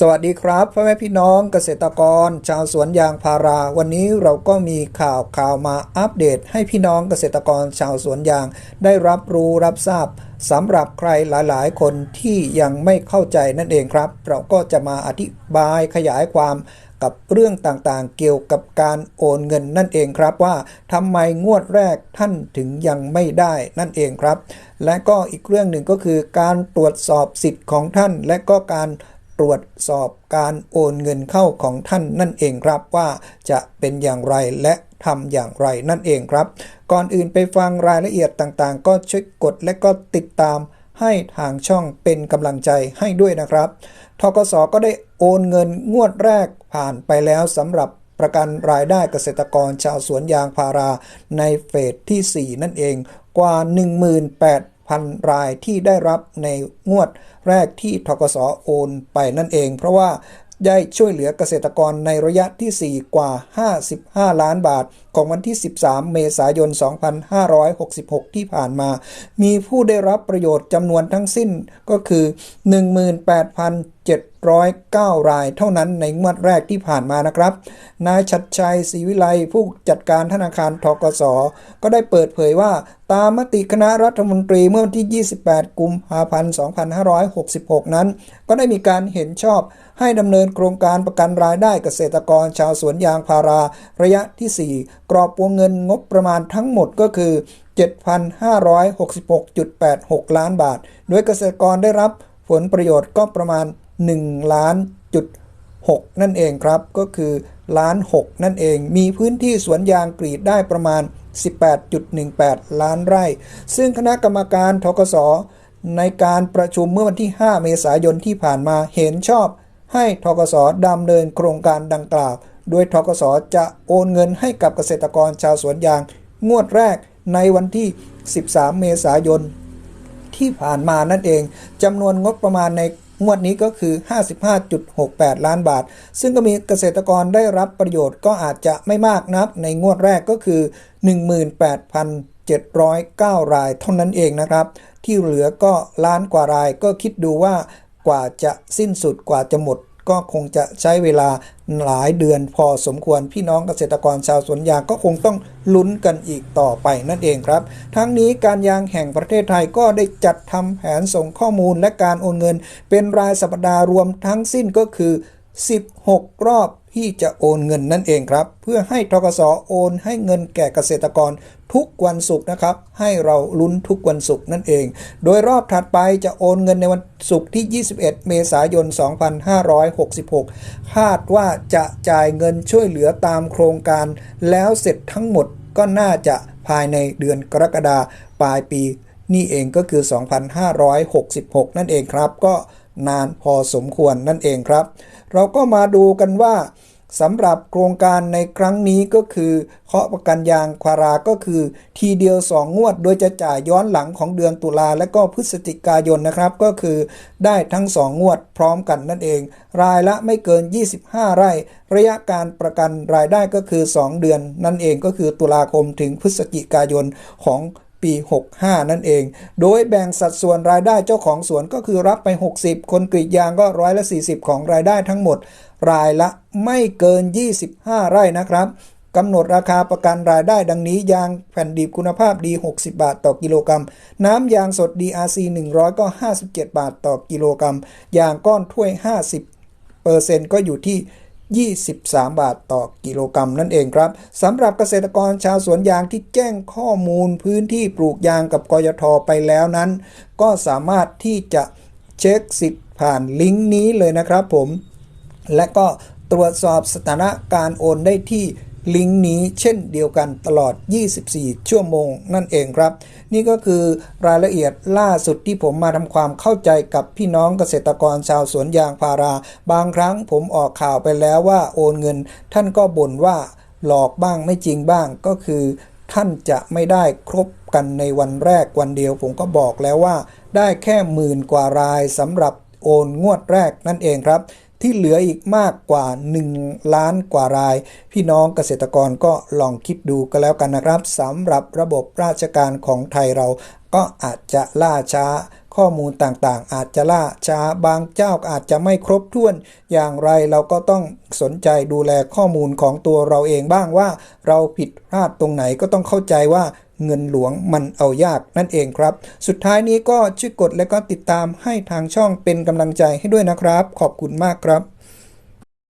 สวัสดีครับพ่อแม่พี่น้องเกษตรกร ชาวสวนยางพารา วันนี้เราก็มีข่าวข่าวมาอัปเดต ให้พี่น้องเกษตรกรชาวสวนยาง ได้รับรู้รับทราบสำหรับใครหลายๆ คนที่ยังไม่เข้าใจนั่นเองครับ เราก็จะมาอธิบายขยายความกับเรื่องต่างๆ เกี่ยวกับการโอนเงินนั่นเองครับว่าทำไมงวดแรกท่านถึงยังไม่ได้นั่นเองครับ และก็อีกเรื่องหนึ่งก็คือการตรวจสอบสิทธิ์ของท่าน และก็การ ตรวจสอบการโอนเงินเข้าของท่านนั่นเองครับว่าจะเป็นอย่างไรและทำอย่างไรนั่นเองครับ ก่อนอื่นไปฟังรายละเอียดต่างๆ ก็ช่วยกดและก็ติดตามให้ทางช่องเป็นกำลังใจให้ด้วยนะครับทกสก็ได้โอนเงินงวดแรกผ่านไปแล้วสำหรับประกันรายได้เกษตรกรชาวสวนยางพาราในเฟสที่ 4 นั่นเองกว่า 1,000 รายที่ได้รับในงวดแรกที่ทกสโอนไปนั่นเอง เพราะว่าได้ช่วยเหลือเกษตรกรในระยะที่ 4 กว่า 55 ล้านบาท ของวันที่ 13 เมษายน 2566 ที่ผ่านมา มีผู้ได้รับประโยชน์จำนวนทั้งสิ้นก็คือ 18,000 709 รายเท่านั้นในงวดแรกที่ผ่านมานะครับ นายชัดชัยศรีวิไลผู้จัดการธนาคารทกส ก็ได้เปิดเผยว่า ตามมติคณะรัฐมนตรีเมื่อวันที่ 28 กุมภาพันธ์ 2566 นั้น ก็ได้มีการเห็นชอบให้ดำเนินโครงการประกันรายได้เกษตรกรชาวสวนยางพารา ระยะที่ 4 กรอบวงเงินงบประมาณทั้งหมดก็คือ 7,566.86 ล้านบาท โดยเกษตรกรได้รับผลประโยชน์ก็ประมาณ 1 ล้านจุด 6 นั่นเองครับ ก็คือล้าน 6 นั่นเอง มีพื้นที่สวนยางกรีดได้ประมาณ 18.18 ล้านไร่ ซึ่งคณะกรรมการทกศในการประชุมเมื่อวันที่ 5 เมษายนที่ผ่านมาเห็นชอบให้ทกศดำเนินโครงการดังกล่าว โดยทกศจะโอนเงินให้กับเกษตรกรชาวสวนยาง งวดแรกในวันที่ 13 เมษายนที่ผ่านมานั่นเองจำนวนงบประมาณใน งวดนี้ก็คือ 55.68 ล้านบาท ซึ่งก็มีเกษตรกรได้รับประโยชน์ก็อาจจะไม่มากนัก ในงวดแรกก็คือ 18,709 รายเท่านั้นเองนะครับ ที่เหลือก็ล้านกว่ารายก็คิดดูว่ากว่าจะสิ้นสุดกว่าจะหมดก็คงจะใช้เวลา หลายเดือนพอสมควรพี่น้องเกษตรกรชาวสวนยางก็คงต้องลุ้นกันอีกต่อไปนั่นเองครับ ทั้งนี้การยางแห่งประเทศไทยก็ได้จัดทำแผนส่งข้อมูลและการโอนเงิน เป็นรายสัปดาห์รวมทั้งสิ้นก็คือ 16 รอบที่จะโอนเงินนั่นเองครับ เพื่อให้ทกสโอนให้เงินแก่เกษตรกรทุกวันศุกร์นะครับ ให้เราลุ้นทุกวันศุกร์นั่นเอง โดยรอบถัดไปจะโอนเงินในวันศุกร์ที่ 21 เมษายน 2566 คาดว่าจะจ่ายเงินช่วยเหลือตามโครงการแล้วเสร็จทั้งหมดก็น่าจะภายในเดือนกรกฎาปลายปี นี่เองก็คือ 2566 นั่นเองครับก็ นานพอสมควรนั่นเองครับ เราก็มาดูกันว่าสำหรับโครงการในครั้งนี้ก็คือเคาะประกันยางควาราก็คือ ทีเดียว 2 งวด โดยจะจ่ายย้อนหลังของเดือนตุลาและก็พฤศจิกายนนะครับ ก็คือได้ทั้ง 2 งวดพร้อมกันนั่นเอง รายละไม่เกิน 25 ไร่ ระยะการประกันรายได้ก็คือ 2 เดือน นั่นเองก็คือตุลาคมถึงพฤศจิกายนของ ปี 65 นั่นเอง โดยแบ่งสัดส่วนรายได้เจ้าของสวนก็คือรับไป 60 คนกรีดยางก็ร้อยละ 40 ของรายได้ทั้งหมด รายละไม่เกิน 25 ไร่นะครับกำหนดราคาประกันรายได้ดังนี้ ยางแผ่นดิบคุณภาพดี 60 บาทต่อกิโลกรัม น้ำยางสด DRC 100 ก็ 57 บาทต่อกิโลกรัม ยางก้อนถ้วย 50เปอร์เซ็นต์ก็อยู่ที่ 23 บาทต่อกิโลกรัมนั่นเองครับสำหรับเกษตรกรชาวสวนยางที่แจ้งข้อมูลพื้นที่ปลูกยางกับกยทไปแล้วนั้น ก็สามารถที่จะเช็คสิทธิ์ผ่านลิงก์นี้เลยนะครับผม และก็ตรวจสอบสถานะการโอนได้ที่ ลิงก์นี้เช่นเดียวกันตลอด 24 ชั่วโมงนั่นเองครับ นี่ก็คือรายละเอียดล่าสุดที่ผมมาทำความเข้าใจกับพี่น้องเกษตรกรชาวสวนยางพารา บางครั้งผมออกข่าวไปแล้วว่าโอนเงิน ท่านก็บ่นว่าหลอกบ้างไม่จริงบ้างก็คือ ท่านจะไม่ได้ครบกันในวันแรกวันเดียว ผมก็บอกแล้วว่า ได้แค่หมื่นกว่ารายสำหรับโอนงวดแรกนั่นเองครับ ที่เหลืออีกมากกว่า 1 ล้านกว่าราย พี่น้องเกษตรกรก็ลองคิดดูกันแล้วกันนะครับสำหรับระบบราชการของไทยเราก็อาจจะล่าช้า ข้อมูลต่างๆ อาจจะล่าช้าบางเจ้าอาจจะไม่ครบถ้วน อย่างไรเราก็ต้องสนใจดูแลข้อมูลของตัวเราเองบ้างว่า เราผิดพลาดตรงไหนก็ต้องเข้าใจว่า เงินหลวงมันเอายากนั่นเองครับ สุดท้ายนี้ก็ช่วยกดและก็ติดตามให้ทางช่องเป็นกำลังใจให้ด้วยนะครับ ขอบคุณมากครับ